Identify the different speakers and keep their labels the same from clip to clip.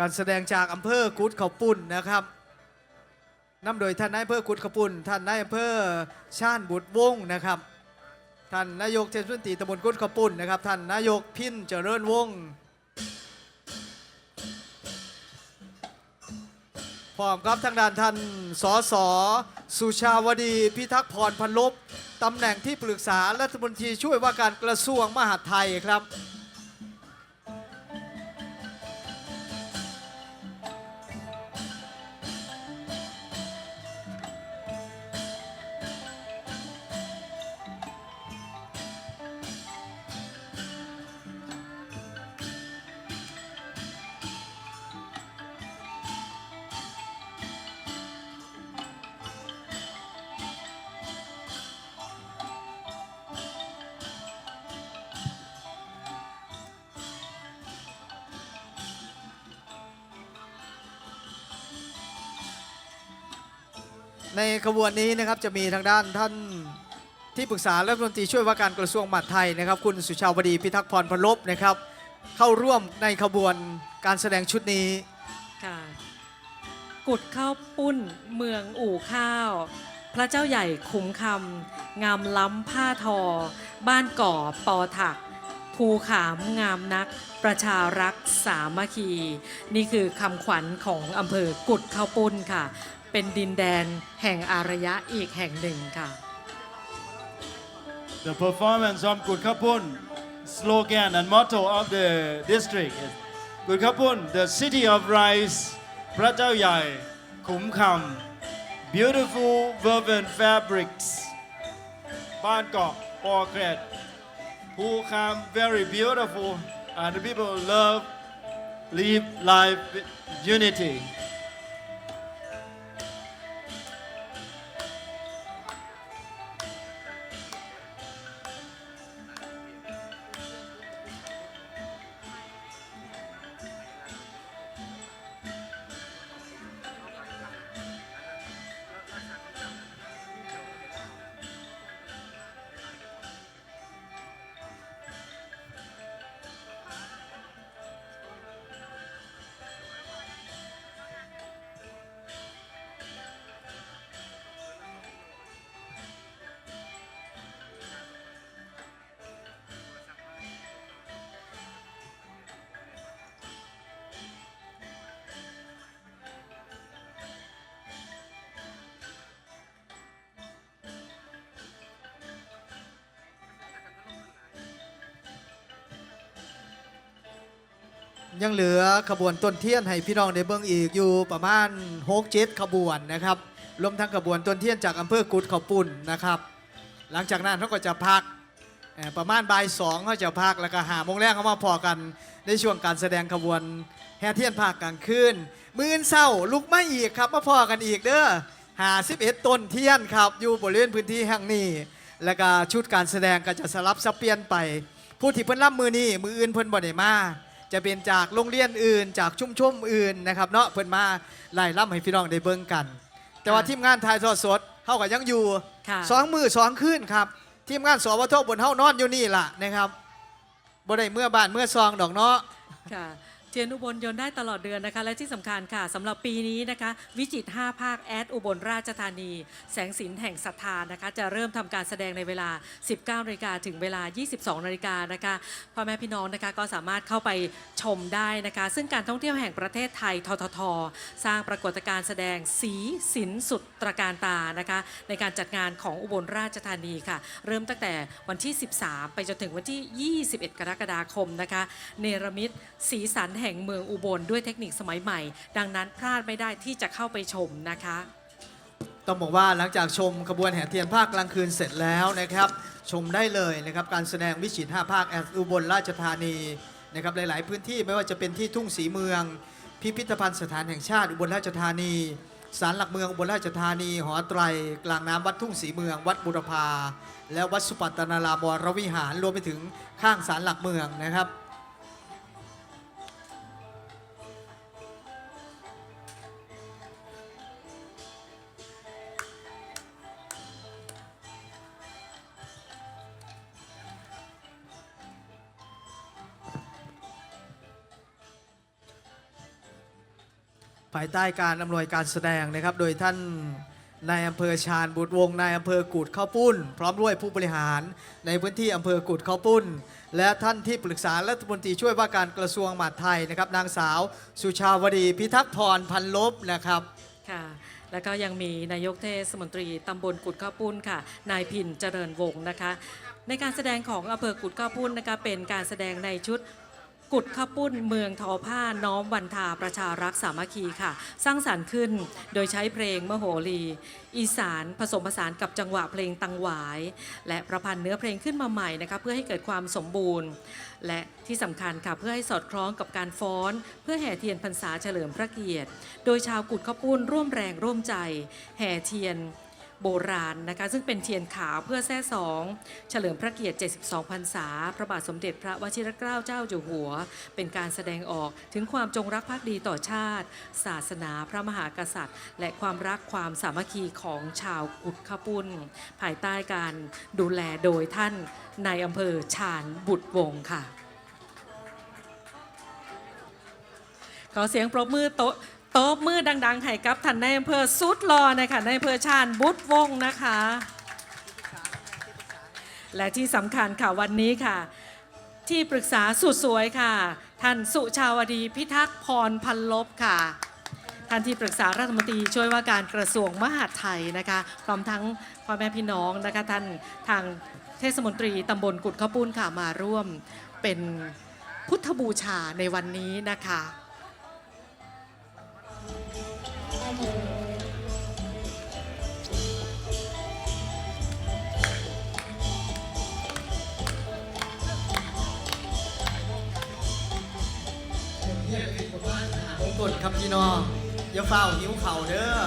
Speaker 1: การแสดงจากอำเภอกุดเขาปุ่นนะครับนำโดยท่านนายอำเภอกุดขาปุ่น ท่านนายอำเภอชาญบุตรวงศ์นะครับ ท่านนายกเทศมนตรีตำบลกุดขาปุ่นนะครับ ท่านนายกพินเจริญวงศ์พร้อมกับทางด้านท่านสสสุชาวดีพิทักษ์พรพันลบตำแหน่งที่ปรึกษารัฐมนตรีช่วยว่าการกระทรวงมหาดไทยครับ ในขบวนนี้นะครับจะมีทางด้านท่านที่ปรึกษารัฐมนตรีช่วยว่าการกระทรวงมหาดไทยนะครับ คุณสุชาวดีพิทักษ์พรพลบนะครับ เข้าร่วมในขบวนการแสดงชุดนี้
Speaker 2: ค่ะกุดข้าวปุ้นเมืองอู่ข้าว พระเจ้าใหญ่ขุมคำงามล้ำผ้าทอ บ้านก่อปอถัก ภูขามงามนัก ประชารักสามัคคี นี่คือคำขวัญของอำเภอกุดข้าวปุ้นค่ะ เป็นดินแดนแห่งอารยะอีกแห่งหนึ่งค่ะ
Speaker 3: The performance of Good Kapun slogan and motto of the district is Good Kapun, the city of rice, พระเจ้าใหญ่ขุมคำ beautiful woven fabrics บ้านเกาะปอเกรดภูคาม very beautiful and the people love live life with unity
Speaker 1: ยังเหลือขบวนต้นเทียนให้พี่น้องได้เบิ่งอีกอยู่ประมาณ6 7ขบวนนะครับรวมทั้งขบวนต้นเทียนจากอำเภอกุดเขาปุ่นนะครับ หลังจากนั้นเขาก็จะพักประมาณบ่ายสองเขาจะพักแล้วก็หาโมงแรกเขามาพอกันในช่วงการแสดงขบวนแห่เทียนภาคกลางคืนมื้ออนเศร้าลุกไม่อีกครับมาพอกันอีกเด้อหา11ต้นเทียนครับ อยู่บริเวณพื้นที่แห่งนี้ แล้วก็ชุดการแสดงก็จะสลับสับเปลี่ยนไป ผู้ที่เพิ่นรับมือนี้มืออื่นเพิ่นบ่ได้มา จะเป็นจากโรงเรียนอื่น จากชุมชนอื่นนะครับเนาะเพิ่นมาไล่ล่ำให้พี่น้องได้เบิ่งกัน แต่ว่า
Speaker 2: ค่ะ
Speaker 1: ทีมงานถ่ายทอดสดเฮาก็ยังอยู่
Speaker 2: ค่ะ
Speaker 1: สองมือสองคืนครับ ทีมงานสวทบนเฮานอนอยู่นี่ล่ะนะครับบ่ได้เมื่อบ้านเมื่อซองดอกเนาะ
Speaker 2: ค่ะ เทียนอุบลยนต์ได้ตลอดเดือนนะคะ และที่สำคัญค่ะสำหรับปีนี้นะคะ วิจิตร5ภาคแอดอุบลราชธานี แสงสินแห่งศรัทธานะคะ จะเริ่มทำการแสดงในเวลา 19นาฬิกาถึงเวลา 22นาฬิกานะคะพ่อแม่พี่น้องนะคะก็สามารถเข้าไปชมได้นะคะ ซึ่งการท่องเที่ยวแห่งประเทศไทยททท สร้างปรากฏการณ์แสดงสีสินสุดตระการตานะคะ ในการจัดงานของอุบลราชธานีค่ะ เริ่มตั้งแต่วันที่ 13 ไปจนถึงวันที่ 21 กรกฎาคมนะคะ เนรมิตสีสันแห่งเมืองอุบลด้วยเทคนิคสมัยใหม่ ดังนั้นพลาดไม่ได้ที่จะเข้าไปชมนะคะ
Speaker 1: ต้องบอกว่าหลังจากชมขบวนแห่เทียนภาคกลางคืนเสร็จแล้วนะครับ ชมได้เลยนะครับการแสดงวิจิตร5ภาคแอดอุบลราชธานีนะครับหลาย ๆ พื้นที่ไม่ว่าจะเป็นที่ทุ่งสีเมือง พิพิธภัณฑ์สถานแห่งชาติอุบลราชธานีศาลหลักเมืองอุบลราชธานี หอไตร กลางน้ำวัดทุ่งสีเมือง วัดบุรพา และวัดสุปัตตนารามวรวิหาร รวมไปถึงข้างศาลหลักเมืองนะครับ ภายใต้การอำนวยการแสดงนะครับ โดยท่านนายอำเภอชาญบุตรวงศ์นายอำเภอกูดข้าวปุ้น พร้อมด้วยผู้บริหาร ในพื้นที่อำเภอกูดข้าวปุ้น และท่านที่ปรึกษารัฐมนตรีช่วยว่าการกระทรวงมหาดไทยนะครับ นางสาวสุชาวดีพิทักษ์พรพันลบนะครับ
Speaker 2: ค่ะแล้วก็ยังมีนายกเทศมนตรีตำบลกุดข้าวปุ้นค่ะ นายพินเจริญวงศ์นะคะ ในการแสดงของอำเภอกุดข้าวปุ้นนะคะเป็นการแสดงในชุด กุดข้าวปุ้นเมืองทอผ้าน้อมวันทาประชารักสามัคคีค่ะ สร้างสรรค์ขึ้นโดยใช้เพลงมโหรี อีสานผสมผสานกับจังหวะเพลงตังหวาย และประพันธ์เนื้อเพลงขึ้นมาใหม่นะคะเพื่อให้เกิดความสมบูรณ์ และที่สำคัญค่ะเพื่อให้สอดคล้องกับการฟ้อน เพื่อแห่เทียนพรรษาเฉลิมพระเกียรติ โดยชาวกุดข้าวปุ้นร่วมแรงร่วมใจ แห่เทียน โบราณนะคะซึ่งเป็นเทียนขาวเพื่อแท้สองเฉลิมพระเกียรติ 72 พรรษา พระบาทสมเด็จพระวชิรเกล้าเจ้าอยู่หัว เป็นการแสดงออกถึงความจงรักภักดีต่อชาติ ศาสนาพระมหากษัตริย์ และความรักความสามัคคีของชาวกุดขปุ้น ภายใต้การดูแลโดยท่านในายอำเภอชาญบุตรวงค่ะ ขอเสียงปรบมือโต๊ะ โต๊ะมือดังๆให้กับท่านในอำเภอสุดรอนะคะในอำเภอชาญบุตรวงศ์นะคะ และที่สำคัญค่ะวันนี้ค่ะ ที่ปรึกษาสุดสวยค่ะ ท่านสุชาวดีพิทักษ์พรพันลบค่ะ ท่านที่ปรึกษารัฐมนตรีช่วยว่าการกระทรวงมหาดไทยนะคะพร้อมทั้งพ่อแม่พี่น้องนะคะท่านทางเทศมนตรีตำบลกุดข้าวปุ้นค่ะมาร่วมเป็นพุทธบูชาในวันนี้นะคะ
Speaker 1: ครับพี่น้องอย่าเฝ้าหิวเข่าเด้อ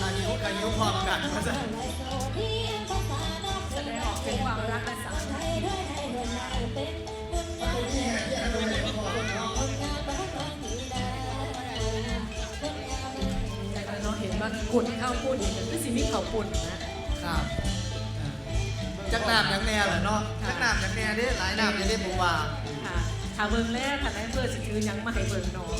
Speaker 1: ถ้าหิวกับหิวพร้อมกันมาซะ
Speaker 2: แสดงออกถึงความรักและสามัคคีเราเห็นว่ากุดข้าวปุ้นคือสิมีข้าวปุ้นนะครับ
Speaker 1: จักน้ำยังแน่แหละเนาะจักน้ำยังแน่เด้หลายน้ำจะได้ผมว่า
Speaker 2: ค่ะ ถ้าเบิ่งแรกค่ะนายอำเภอสิคือหยังมาให้เบิ่งน้อง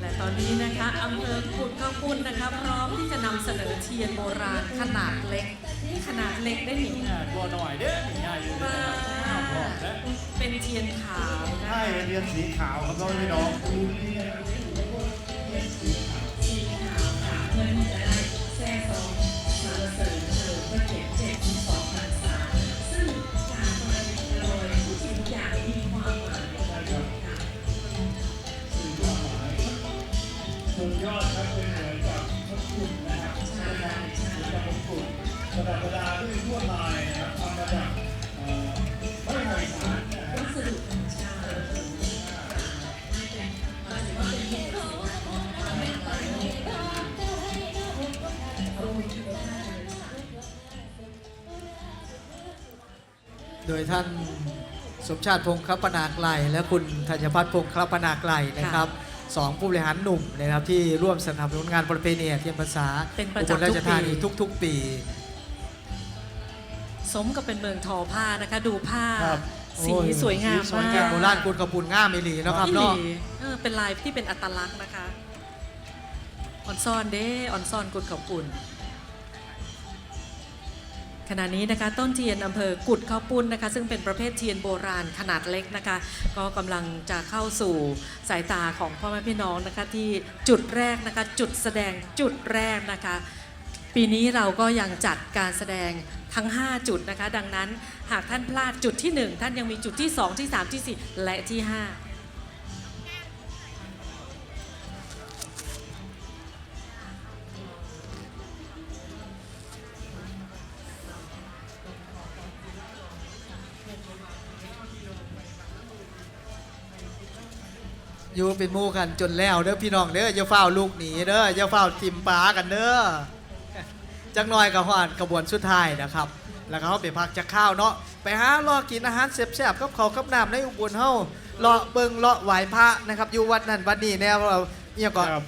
Speaker 2: และตอนนี้นะคะอำเภอกุดข้าวปุ้นนะคะพร้อมที่จะนำเสนอเทียนโบราณขนาดเล็กนี่ขนาดเล็กได้หนิ
Speaker 3: อ่าตัวหน่อยเด้อนี่ง่ายอยู่
Speaker 2: มา
Speaker 3: นะครับบอกนะ
Speaker 2: เป็นเทียนขาวนะ
Speaker 3: ใช่
Speaker 2: คะ
Speaker 3: เรียนสีขาวครับน้องพี่น้อง
Speaker 1: โดยท่านสมชาติพงศ์ครับปนาไกลและคุณธัญพัฒน์พงศ์ครับปนาไกลนะครับสองผู้บริหารหนุ่มนะครับที่ร่วมสนับสนุนงานประเพณีเทียนภาษา
Speaker 2: เป็นประ
Speaker 1: อุบ
Speaker 2: จำ
Speaker 1: ลราชธานี
Speaker 2: ทุกปี
Speaker 1: ทุก ๆ ปี
Speaker 2: สมกับเป็นเมืองทอผ้านะคะ ดูผ้า
Speaker 3: ครับ
Speaker 2: สี
Speaker 1: โอ้ย
Speaker 2: สวยงาม
Speaker 1: สวย
Speaker 2: มางา
Speaker 1: ม
Speaker 2: ก
Speaker 1: โบราณกุลกระปุนง่ามมิลีเนาะครับ
Speaker 2: พี่ห
Speaker 1: เนาะ
Speaker 2: ลีเออเป็นลายที่เป็นอัตลักษณ์นะคะออนซ่อนเด้ออนซ่อนกุดเขาปุ่น ขณะนี้นะคะต้นเทียนอำเภอกุดข้าวปุ้นนะคะ ซึ่งเป็นประเภทเทียนโบราณขนาดเล็กนะคะ ก็กำลังจะเข้าสู่สายตาของพ่อแม่พี่น้องนะคะที่จุดแรกนะคะจุดแสดงจุดแรกนะคะ ปีนี้เราก็ยังจัดการแสดงทั้ง 5 จุดนะคะ ดังนั้นหากท่านพลาดจุดที่ 1 ท่านยังมีจุดที่ 2 ที่ 3 ที่ 4 และที่ 5
Speaker 1: อยู่เป็นหมู่กันจนแล้วเด้อพี่น้องเด้ออย่าเฝ้าลูกหนีเด้ออย่าเฝ้าทิมปลากันเด้อจักหน่อยกับหอนขบวนสุดท้ายนะครับ แล้วก็เขาไปพักจะข้าวเนาะไปหารอกินอาหารแซ่บๆกับเขาวกับน้ำในอุบลเฮาเลาะเบิงเลาะไหวพระนะครับอยู่วัดนั้นวัดนี้แนวเราเนี่ยก็
Speaker 3: ครับ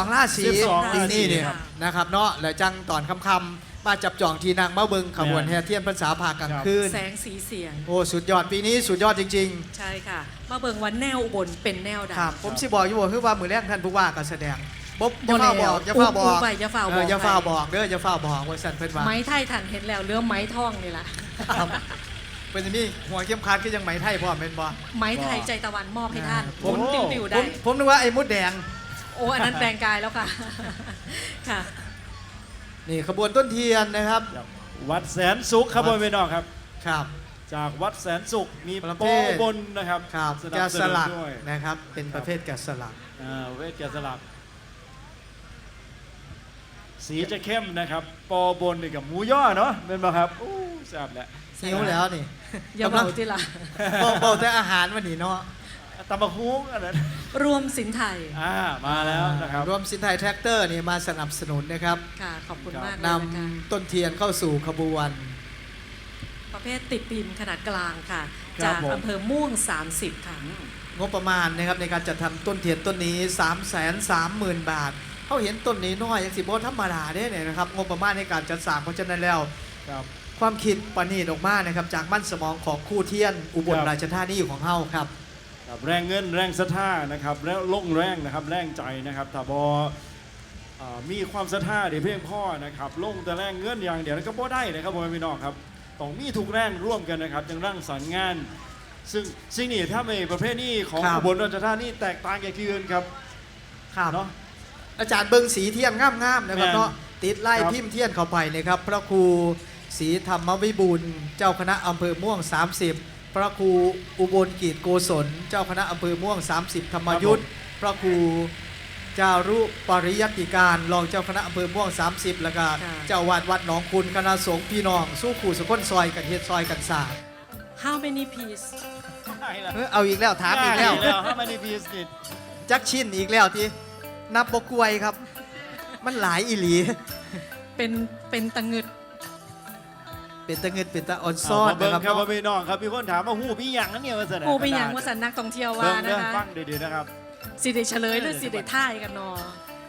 Speaker 1: 12ราศี
Speaker 3: 12
Speaker 1: ปีนี้เนี่ย
Speaker 3: ราศีครับ
Speaker 1: นะครับเนาะแล้วจังตอนค่ำๆ มาจับจองที่นั่งมาเบิงขบวนแห่เทียนพรรษาภาคกลางคืน
Speaker 2: แสงสีเสียง
Speaker 1: โอ้สุดยอดปีนี้สุดยอดจริง
Speaker 2: ใช่ค่ะ มาเบิงวันแนวอุบลเป็นแนว
Speaker 1: ๆ
Speaker 2: ดั
Speaker 1: ครับผมสิบอกอยู่ว่าคือว่ามือแรกท่านผู้ว่าก็แสดงบ๊บอ
Speaker 2: บ่
Speaker 1: ย่า
Speaker 2: แล้
Speaker 1: ฟ้าวบอกอย่าฟ้าบอ
Speaker 2: อุ๊
Speaker 1: ก
Speaker 2: บไปอย่าฟ้าบอก
Speaker 1: เอย่า
Speaker 2: ไป
Speaker 1: ฟ้าบอกเด้ออย่าฟ้าบอกว่าสันเพิ่นว่า
Speaker 2: ไม้ไทยทันเห็นแล้วเรื่องไม้ทองนี่แหละ
Speaker 1: ครับเป็นอย่างนี้หัวเข้มขัดก็ยังไหมไทยพร้อมเป็นบ่
Speaker 2: ไม้ไทยใจตะวันมอบให้ท่าน
Speaker 1: ผม
Speaker 2: หมุนติวๆ
Speaker 1: ผ
Speaker 2: ได้
Speaker 1: มผมนึกว่าไอ้มดแดง
Speaker 2: โอ้อันนั้นแปลงกายแล้วค่ะค่ะ
Speaker 1: นี่ขบวนต้นเทียนนะครับ
Speaker 3: วัดแสนสุขครับพ่อแม่พี่น้องครับ
Speaker 1: ครับ
Speaker 3: จากวัดแสนสุขมี
Speaker 1: ประ
Speaker 3: ป
Speaker 1: เภ
Speaker 3: อ
Speaker 1: ท
Speaker 3: บนนะครับ
Speaker 1: ครับ
Speaker 3: สนั
Speaker 1: แกะ
Speaker 3: บส
Speaker 1: ส
Speaker 3: นุน
Speaker 1: ลัก
Speaker 3: ด้วย
Speaker 1: นะครับ เป็นประเภทแกะสลัก
Speaker 3: อ่าเวทแกะสลัก สีจะเข้มนะครับปอบนนี่กับหมูย่อเนาะเป็นป่ะครับอู้แซ่บแหละ
Speaker 1: หิวแล้วนี่
Speaker 2: อย่าเบาที่ละ
Speaker 1: บอกบอกแต่อาหารวันนี้เนาะ
Speaker 3: ตำบักฮุ้งอันนั้น
Speaker 2: รวมสินไทย
Speaker 3: อ่ามาแล้วนะครับ
Speaker 1: รวมสินไทยแท็กเตอร์นี่มาสนับสนุนนะครับ
Speaker 2: ค่ะขอบคุณ
Speaker 3: ครับ
Speaker 2: มากเลย
Speaker 1: น
Speaker 2: นะคะำ
Speaker 1: ต้นเทียนเข้าสู่ขบวน
Speaker 2: ประเภทติดพิมพ์ขนาดกลางค่ะ
Speaker 3: ครับ
Speaker 2: จาก
Speaker 3: ผม
Speaker 2: อำเภอม่วง 30 ค่ะ
Speaker 1: งบประมาณนะครับในการจัดทำต้นเทียนต้นนี้ 3 3 0 0 0 0 บาทเขาเห็นต้นนี้น้อยอย่างสิบโบธรรมดาได้เนี่ยนะครับงบประมาณในการจัดสร้างเพราะฉะนั้นแล้ว
Speaker 3: ครับ
Speaker 1: ความคิดประณีตออกมานะครับจากมั่นสมองของคู่เทียนอุบล
Speaker 3: ครับ
Speaker 1: ราชธานีของเฮาครับ
Speaker 3: ครับแรงเงินแรงศรัทธานะครับแล้วลงแรงนะครับแรงใจนะครับถ้าบออ่ามีความศรัทธาเดี๋ยวเพียงพ่อนะครับลงแต่แรงเงินอย่างเดียวนั้นก็บ่ได้นะครับพ่อแม่พี่น้องครับต้องมีทุกแรงร่วมกันนะครับจึงร่างสรรค์งาน ซึ่งสิ่งนี้ถ้าไม่ประเภทนี้ของ
Speaker 1: ครับ
Speaker 3: อุบลราชธานีแตกต่างจากที่อื่นครับ
Speaker 1: ครับ
Speaker 3: เนาะ
Speaker 1: อาจารย์เบิงสีเทียนงามๆนะครับ
Speaker 3: แม่น
Speaker 1: เนาะติดไล่
Speaker 3: ครับ
Speaker 1: พิมพ์เทียนเข้าไปนะครับ พระครูศรีธรรมวิบูลย์เจ้าคณะอำเภอม่วง 30 พระครูอุบลกีดโกศล เจ้าคณะอำเภอม่วง 30 ธรรมยุทธ์พระครูจารุปริยัติการรองเจ้าคณะอำเภอม่วง 30 แล้วก็
Speaker 2: ค่ะ
Speaker 1: เจ้าวาดวัดหนองคุณคณะสงฆ์พี่น้อง สู้ขู่สกุลซอยกันเฮ็ดซอยกันสร้าง
Speaker 2: How many piece
Speaker 3: ได้แล้ว
Speaker 1: เอ้ยเอาอีกแล้วถามอีกแล้ว
Speaker 3: ได้แล้วถ้าไม่ได้พีสนิท
Speaker 1: จักชิ้นอีกแล้วที่นับบกวยครับ มันหลายอีหลี
Speaker 2: เป็นเป็นตะงึด
Speaker 1: เป็นตะเงินเป็นตะออนซ่อน
Speaker 3: เบิ่
Speaker 1: นะ
Speaker 3: ง
Speaker 1: ครับ
Speaker 3: ครับพ่อ
Speaker 1: เนาะ
Speaker 3: แม่พี่น้องครับมีคนถามว่าหูพี่ยังนั่นเนี่ยว่าสนา
Speaker 2: โอ้เป็นอย่างว่าสันนักท่องเที่ยวว่า
Speaker 3: เบิ่ง
Speaker 2: นะ
Speaker 3: เด้อ
Speaker 2: คะ
Speaker 3: ฟังดีๆนะครับ
Speaker 2: สิเดเฉลยหรือสิเดท่ายกันเนอ